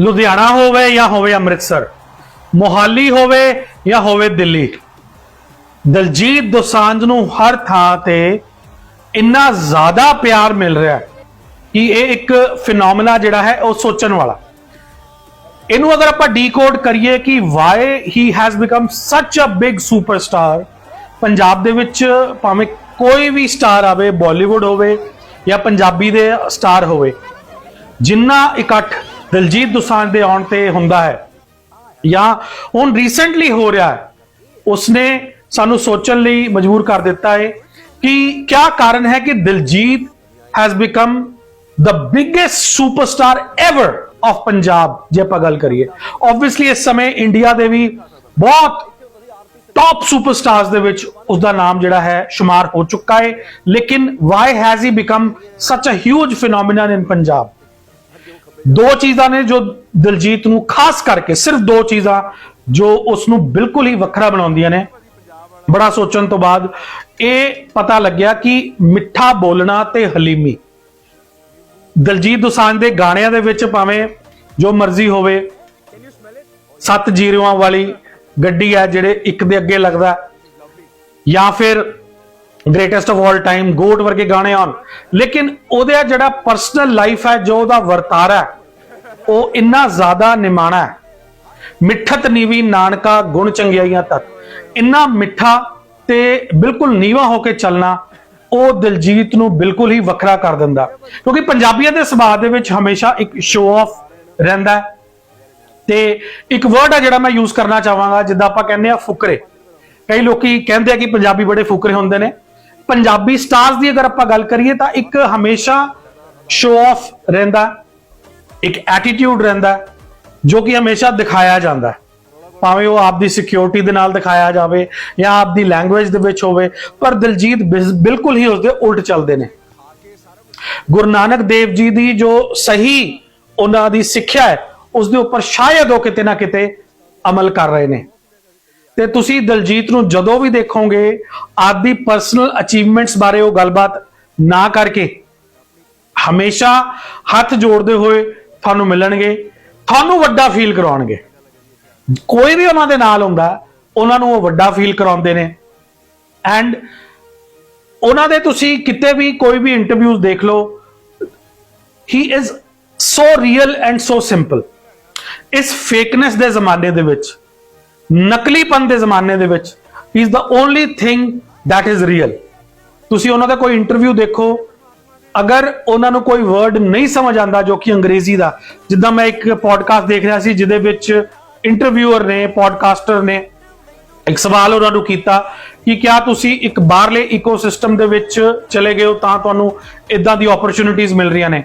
ਲੁਧਿਆਣਾ ਹੋਵੇ ਜਾਂ ਹੋਵੇ ਅੰਮ੍ਰਿਤਸਰ, ਮੋਹਾਲੀ ਹੋਵੇ ਜਾਂ ਹੋਵੇ ਦਿੱਲੀ, ਦਲਜੀਤ ਦੋਸਾਂਝ ਨੂੰ ਹਰ ਥਾਂ ਤੇ ਇੰਨਾ ਜ਼ਿਆਦਾ ਪਿਆਰ ਮਿਲ ਰਿਹਾ ਹੈ ਕਿ ਇਹ ਇੱਕ ਫਿਨੋਮੀਨਾ ਜਿਹੜਾ ਹੈ ਉਹ ਸੋਚਣ ਵਾਲਾ। ਇਹਨੂੰ ਅਗਰ ਆਪਾਂ ਡੀਕੋਡ ਕਰੀਏ ਕਿ ਵਾਈ ਹੀ ਹੈਜ਼ ਬਿਕਮ ਸੱਚ ਅ ਬਿਗ ਸੁਪਰਸਟਾਰ ਪੰਜਾਬ ਦੇ ਵਿੱਚ ਭਾਵੇਂ ਕੋਈ ਵੀ ਸਟਾਰ ਆਵੇ ਬਾਲੀਵੁੱਡ ਹੋਵੇ ਜਾਂ ਪੰਜਾਬੀ ਦੇ ਸਟਾਰ ਹੋਵੇ, ਜਿੰਨਾ ਇਕੱਠ ਦਿਲਜੀਤ ਦੋਸਾਂਝ ਦੇ ਆਉਣ ਤੇ ਹੁੰਦਾ ਹੈ ਜਾਂ ਹੁਣ ਰੀਸੈਂਟਲੀ ਹੋ ਰਿਹਾ ਹੈ, ਉਸਨੇ ਸਾਨੂੰ ਸੋਚਣ ਲਈ ਮਜਬੂਰ ਕਰ ਦਿੱਤਾ ਹੈ ਕਿ ਕਿਆ ਕਾਰਨ ਹੈ ਕਿ Diljit has become the biggest superstar ever of Punjab, ਜੇ ਆਪਾਂ ਗੱਲ ਕਰੀਏ। ਆਬਵੀਅਸਲੀ ਇਸ ਸਮੇਂ ਇੰਡੀਆ ਦੇ ਵੀ ਬਹੁਤ ਟਾਪ ਸੁਪਰਸਟਾਰਸ ਦੇ ਵਿੱਚ ਉਸ ਦਾ ਨਾਮ ਜਿਹੜਾ ਹੈ ਸ਼ੁਮਾਰ ਹੋ ਚੁੱਕਾ ਹੈ। ਲੇਕਿਨ ਵਾਈ ਹੈਜ਼ ਹੀ ਬਿਕਮ ਸੱਚ ਅ ਹਿਊਜ ਫਿਨੋਮੀਨਨ ਇਨ ਪੰਜਾਬ? ਦੋ ਚੀਜ਼ਾਂ ਨੇ ਜੋ ਦਿਲਜੀਤ ਨੂੰ ਖਾਸ ਕਰਕੇ ਸਿਰਫ ਦੋ ਚੀਜ਼ਾਂ ਜੋ ਉਸ ਨੂੰ ਬਿਲਕੁਲ ਹੀ ਵੱਖਰਾ ਬਣਾਉਂਦੀਆਂ ਨੇ। ਬੜਾ ਸੋਚਣ ਤੋਂ ਬਾਅਦ ਇਹ ਪਤਾ ਲੱਗਿਆ ਕਿ ਮਿੱਠਾ ਬੋਲਣਾ ਤੇ ਹਲੀਮੀ। ਦਲਜੀਤ ਦੋਸਾਂਝ ਦੇ ਗਾਣਿਆਂ ਦੇ ਵਿੱਚ ਭਾਵੇਂ ਜੋ ਮਰਜ਼ੀ ਹੋਵੇ, ਸੱਤ ਜੀਰੋਆਂ ਵਾਲੀ ਗੱਡੀ ਹੈ ਜਿਹੜੇ ਇੱਕ ਦੇ ਅੱਗੇ ਲੱਗਦਾ ਜਾਂ ਫਿਰ greatest of all time GOAT ਵਰਗੇ ਗਾਣੇ ਆਉਣ ਲੇਕਿਨ ਉਹਦਾ ਜਿਹੜਾ ਪਰਸਨਲ ਲਾਈਫ ਹੈ, ਜੋ ਉਹਦਾ ਵਰਤਾਰਾ ਉਹ ਇੰਨਾ ਜ਼ਿਆਦਾ ਨਿਮਾਣਾ ਹੈ। ਮਿੱਠਤ ਨੀਵੀ ਨਾਨਕਾ ਗੁਣ ਚੰਗਿਆਈਆਂ ਤੱਕ। ਇੰਨਾ ਮਿੱਠਾ ਤੇ ਬਿਲਕੁਲ ਨੀਵਾ ਹੋ ਕੇ ਚੱਲਣਾ, ਉਹ ਦਿਲਜੀਤ ਨੂੰ ਬਿਲਕੁਲ ਹੀ ਵੱਖਰਾ ਕਰ ਦਿੰਦਾ। ਕਿਉਂਕਿ ਪੰਜਾਬੀਆਂ ਦੇ ਸੁਭਾਅ ਦੇ ਵਿੱਚ ਹਮੇਸ਼ਾ ਇੱਕ ਸ਼ੋਅ ਆਫ ਰਹਿੰਦਾ ਹੈ। ਤੇ ਇੱਕ ਵਰਡ ਆ ਜਿਹੜਾ ਮੈਂ ਯੂਜ਼ ਕਰਨਾ ਚਾਹਾਂਗਾ, ਜਿੱਦਾਂ ਆਪਾਂ ਕਹਿੰਦੇ ਆ ਫੁਕਰੇ। ਕਈ ਲੋਕੀ ਕਹਿੰਦੇ ਆ ਕਿ ਪੰਜਾਬੀ ਬੜੇ ਫੁਕਰੇ ਹੁੰਦੇ ਨੇ। ਪੰਜਾਬੀ ਸਟਾਰਸ ਦੀ ਅਗਰ ਆਪਾਂ ਗੱਲ ਕਰੀਏ ਤਾਂ ਇੱਕ ਹਮੇਸ਼ਾ ਸ਼ੋਅ ਆਫ ਰਹਿੰਦਾ, ਇੱਕ ਐਟੀਟਿਊਡ ਰਹਿੰਦਾ, ਜੋ ਕਿ ਹਮੇਸ਼ਾ ਦਿਖਾਇਆ ਜਾਂਦਾ। ਭਾਵੇਂ ਉਹ ਆਪਦੀ ਸਿਕਿਉਰਿਟੀ ਦੇ ਨਾਲ ਦਿਖਾਇਆ ਜਾਵੇ ਜਾਂ ਆਪਦੀ ਲੈਂਗੁਏਜ ਦੇ ਵਿੱਚ ਹੋਵੇ, ਪਰ ਦਿਲਜੀਤ ਬਿਸ- ਬਿਲਕੁਲ ਹੀ ਉਸਦੇ ਉਲਟ ਚੱਲਦੇ ਨੇ। ਗੁਰੂ ਨਾਨਕ ਦੇਵ ਜੀ ਦੀ ਜੋ ਸਹੀ ਉਹਨਾਂ ਦੀ ਸਿੱਖਿਆ ਹੈ ਉਸ ਦੇ ਉੱਪਰ ਸ਼ਾਇਦ ਉਹ ਕਿਤੇ ਨਾ ਕਿਤੇ ਅਮਲ ਕਰ ਰਹੇ ਨੇ। ਤੇ ਤੁਸੀਂ ਦਲਜੀਤ ਨੂੰ ਜਦੋਂ ਵੀ ਦੇਖੋਗੇ, ਆਪਦੀ ਪਰਸਨਲ ਅਚੀਵਮੈਂਟਸ ਬਾਰੇ ਉਹ ਗੱਲਬਾਤ ਨਾ ਕਰਕੇ ਹਮੇਸ਼ਾ ਹੱਥ ਜੋੜਦੇ ਹੋਏ ਤੁਹਾਨੂੰ ਮਿਲਣਗੇ, ਤੁਹਾਨੂੰ ਵੱਡਾ ਫੀਲ ਕਰਾਉਣਗੇ। ਕੋਈ ਵੀ ਉਹਨਾਂ ਦੇ ਨਾਲ ਹੁੰਦਾ, ਉਹਨਾਂ ਨੂੰ ਉਹ ਵੱਡਾ ਫੀਲ ਕਰਾਉਂਦੇ ਨੇ। ਐਂਡ ਉਹਨਾਂ ਦੇ ਤੁਸੀਂ ਕਿਤੇ ਵੀ ਕੋਈ ਵੀ ਇੰਟਰਵਿਊਜ਼ ਦੇਖ ਲਓ he is so real and so simple ਇਸ ਫੇਕਨੈਸ ਦੇ ਜ਼ਮਾਨੇ ਦੇ ਵਿੱਚ ਨਕਲੀਪਨ ਦੇ ਜ਼ਮਾਨੇ ਦੇ ਵਿੱਚ is the only thing that is real ਤੁਸੀਂ ਉਹਨਾਂ ਦਾ ਕੋਈ ਇੰਟਰਵਿਊ ਦੇਖੋ, ਅਗਰ ਉਹਨਾਂ ਨੂੰ ਕੋਈ ਵਰਡ ਨਹੀਂ ਸਮਝ ਆਉਂਦਾ ਜੋ ਕਿ ਅੰਗਰੇਜ਼ੀ ਦਾ, ਜਿੱਦਾਂ ਮੈਂ ਇੱਕ ਪੋਡਕਾਸਟ ਦੇਖ ਰਿਹਾ ਸੀ ਜਿਹਦੇ ਵਿੱਚ ਇੰਟਰਵਿਊਅਰ ਨੇ ਪੋਡਕਾਸਟਰ ਨੇ ਇੱਕ ਸਵਾਲ ਉਹਨਾਂ ਨੂੰ ਕੀਤਾ ਕਿ ਕਿਆ ਤੁਸੀਂ ਇੱਕ ਬਾਹਰਲੇ ਇਕੋਸਿਸਟਮ ਦੇ ਵਿੱਚ ਚਲੇ ਗਏ ਹੋ ਤਾਂ ਤੁਹਾਨੂੰ ਇਦਾਂ ਦੀ ਓਪਰਚ्युनिटीज ਮਿਲ ਰਹੀਆਂ ਨੇ।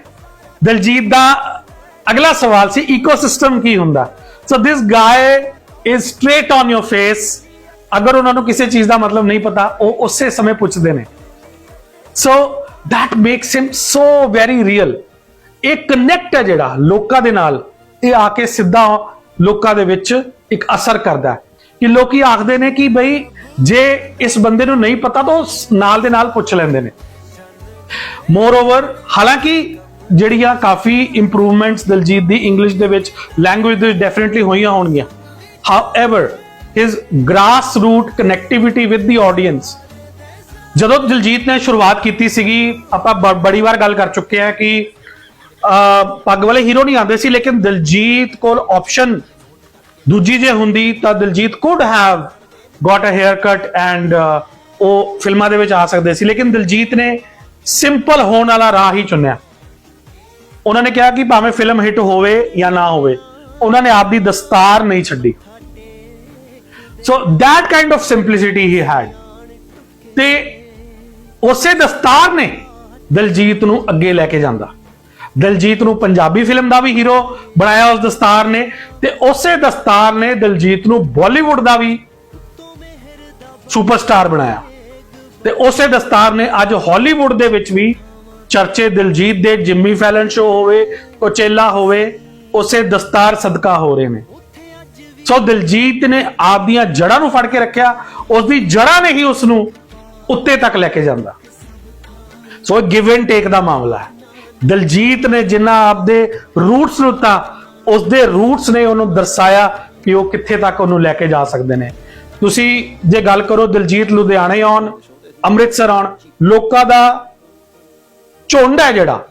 ਦਲਜੀਤ ਦਾ ਅਗਲਾ ਸਵਾਲ ਸੀ ਇਕੋਸਿਸਟਮ ਕੀ ਹੁੰਦਾ? So this guy is straight on your face ਅਗਰ ਉਹਨਾਂ ਨੂੰ ਕਿਸੇ ਚੀਜ਼ ਦਾ ਮਤਲਬ ਨਹੀਂ ਪਤਾ ਉਹ ਉਸੇ ਸਮੇਂ ਪੁੱਛਦੇ ਨੇ so that makes him so very real. ਇਹ ਕਨੈਕਟ ਹੈ ਜਿਹੜਾ ਲੋਕਾਂ ਦੇ ਨਾਲ ਇਹ ਆ ਕੇ ਸਿੱਧਾ ਲੋਕਾਂ ਦੇ ਵਿੱਚ ਇੱਕ ਅਸਰ ਕਰਦਾ ਕਿ ਲੋਕੀ ਆਖਦੇ ਨੇ ਕਿ ਬਈ ਜੇ ਇਸ ਬੰਦੇ ਨੂੰ ਨਹੀਂ ਪਤਾ ਤਾਂ ਉਹ ਨਾਲ ਦੇ ਨਾਲ ਪੁੱਛ ਲੈਂਦੇ ਨੇ ਮੋਰਓਵਰ ਹਾਲਾਂਕਿ ਜਿਹੜੀਆਂ ਕਾਫੀ ਇੰਪਰੂਵਮੈਂਟਸ ਦਲਜੀਤ ਦੀ ਇੰਗਲਿਸ਼ ਦੇ ਵਿੱਚ ਲੈਂਗੁਏਜ ਦੇ ਡੈਫੀਨਿਟਲੀ ਹੋਈਆਂ ਹੋਣਗੀਆਂ however his grass root connectivity with the audience ਜਦੋਂ ਦਿਲਜੀਤ ਨੇ ਸ਼ੁਰੂਆਤ ਕੀਤੀ ਸੀਗੀ, ਆਪਾਂ ਬ- ਬੜੀ ਵਾਰ ਗੱਲ ਕਰ ਚੁੱਕੇ ਆ ਕਿ ਪੱਗ ਵਾਲੇ ਹੀਰੋ ਨਹੀਂ ਆਉਂਦੇ ਸੀ, ਲੇਕਿਨ ਦਿਲਜੀਤ ਕੋਲ ਆਪਸ਼ਨ ਦੂਜੀ ਜੇ ਹੁੰਦੀ ਤਾਂ Diljit could have got a hair cut and ਉਹ ਫਿਲਮਾਂ ਦੇ ਵਿੱਚ ਆ ਸਕਦੇ ਸੀ। ਲੇਕਿਨ ਦਿਲਜੀਤ ਨੇ ਸਿੰਪਲ ਹੋਣ ਵਾਲਾ ਰਾਹ ਹੀ ਚੁਣਿਆ। ਉਹਨਾਂ ਨੇ ਕਿਹਾ ਕਿ ਭਾਵੇਂ ਫਿਲਮ ਹਿੱਟ ਹੋਵੇ ਜਾਂ ਨਾ ਹੋਵੇ, ਉਹਨਾਂ ਨੇ ਆਪਦੀ ਦਸਤਾਰ ਨਹੀਂ ਛੱਡੀ। So that kind of simplicity he had ਤੇ ਉਸੇ ਦਸਤਾਰ ਨੇ ਦਿਲਜੀਤ ਨੂੰ ਅੱਗੇ ਲੈ ਕੇ ਜਾਂਦਾ। ਦਿਲਜੀਤ ਨੂੰ ਪੰਜਾਬੀ ਫਿਲਮ ਦਾ ਵੀ ਹੀਰੋ ਬਣਾਇਆ ਉਸ ਦਸਤਾਰ ਨੇ ਤੇ ਉਸੇ ਦਸਤਾਰ ਨੇ ਦਿਲਜੀਤ ਨੂੰ ਬਾਲੀਵੁੱਡ ਦਾ ਵੀ ਸੁਪਰਸਟਾਰ ਬਣਾਇਆ। ਤੇ ਉਸੇ ਦਸਤਾਰ ਨੇ ਅੱਜ ਹਾਲੀਵੁੱਡ ਦੇ ਵਿੱਚ ਵੀ ਚਰਚੇ ਦਿਲਜੀਤ ਦੇ ਜਿੰਮੀ ਫੈਲਨ ਸ਼ੋ ਹੋਵੇ ਕੋਚੇਲਾ ਹੋਵੇ, ਉਸੇ ਦਸਤਾਰ ਸਦਕਾ ਹੋ ਰਹੇ ਨੇ। ਸੋ ਦਿਲਜੀਤ ਨੇ ਆਪਦੀਆਂ ਜੜ੍ਹਾਂ ਨੂੰ ਫੜ ਕੇ ਰੱਖਿਆ। ਉਸ ਦੀ ਜੜ੍ਹਾਂ ਨੇ ਹੀ ਉਸ ਨੂੰ ਉੱਤੇ ਤੱਕ ਲੈ ਕੇ ਜਾਂਦਾ। ਸੋ ਗਿਵ ਐਂਡ ਟੇਕ ਦਾ ਮਾਮਲਾ ਹੈ। ਦਿਲਜੀਤ ਨੇ ਜਿੰਨਾ ਆਪਦੇ ਰੂਟਸ ਨੂੰ ਤਾਂ ਉਸ ਦੇ ਰੂਟਸ ਨੇ ਉਹਨੂੰ ਦਰਸਾਇਆ ਕਿ ਉਹ ਕਿੱਥੇ ਤੱਕ ਉਹਨੂੰ ਲੈ ਕੇ ਜਾ ਸਕਦੇ ਨੇ। ਤੁਸੀਂ ਜੇ ਗੱਲ ਕਰੋ ਦਿਲਜੀਤ ਲੁਧਿਆਣੇ ਆਉਣ, ਅੰਮ੍ਰਿਤਸਰ ਆਉਣ, ਲੋਕਾਂ ਦਾ ਝੁੰਡ ਹੈ ਜਿਹੜਾ।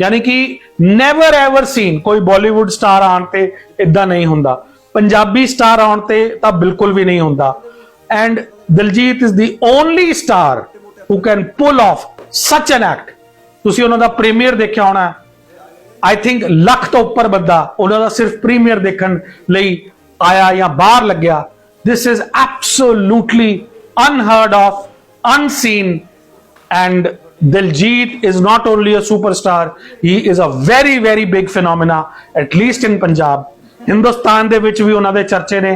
ਯਾਨੀ ਕਿ ਨੈਵਰ ਐਵਰ ਸੀਨ ਕੋਈ ਬਾਲੀਵੁੱਡ ਸਟਾਰ ਆਉਣ ਤੇ ਇਦਾਂ ਨਹੀਂ ਹੁੰਦਾ। ਪੰਜਾਬੀ ਸਟਾਰ ਆਉਣ ਤੇ ਤਾਂ ਬਿਲਕੁਲ ਵੀ ਨਹੀਂ ਹੁੰਦਾ। And Diljit is the only star who can pull off such an act ਤੁਸੀਂ ਉਹਨਾਂ ਦਾ ਪ੍ਰੀਮੀਅਰ ਦੇਖਿਆ ਹੋਣਾ। ਆਈ ਥਿੰਕ ਲੱਖ ਤੋਂ ਉੱਪਰ ਬੰਦਾ ਉਹਨਾਂ ਦਾ ਸਿਰਫ ਪ੍ਰੀਮੀਅਰ ਦੇਖਣ ਲਈ ਆਇਆ ਜਾਂ ਬਾਹਰ ਲੱਗਿਆ। This is absolutely unheard of, unseen and Diljit is not only a superstar, he is a very very big phenomena, at least in Punjab Hindustan ਦੇ ਵਿੱਚ ਵੀ ਉਹਨਾਂ ਦੇ ਚਰਚੇ ਨੇ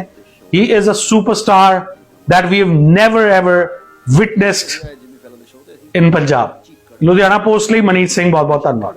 he is a superstar that we have never ever witnessed in Punjab. Ludhiana post ਲਈ ਮਨੀਤ ਸਿੰਘ ਬਹੁਤ ਬਹੁਤ ਧੰਨਵਾਦ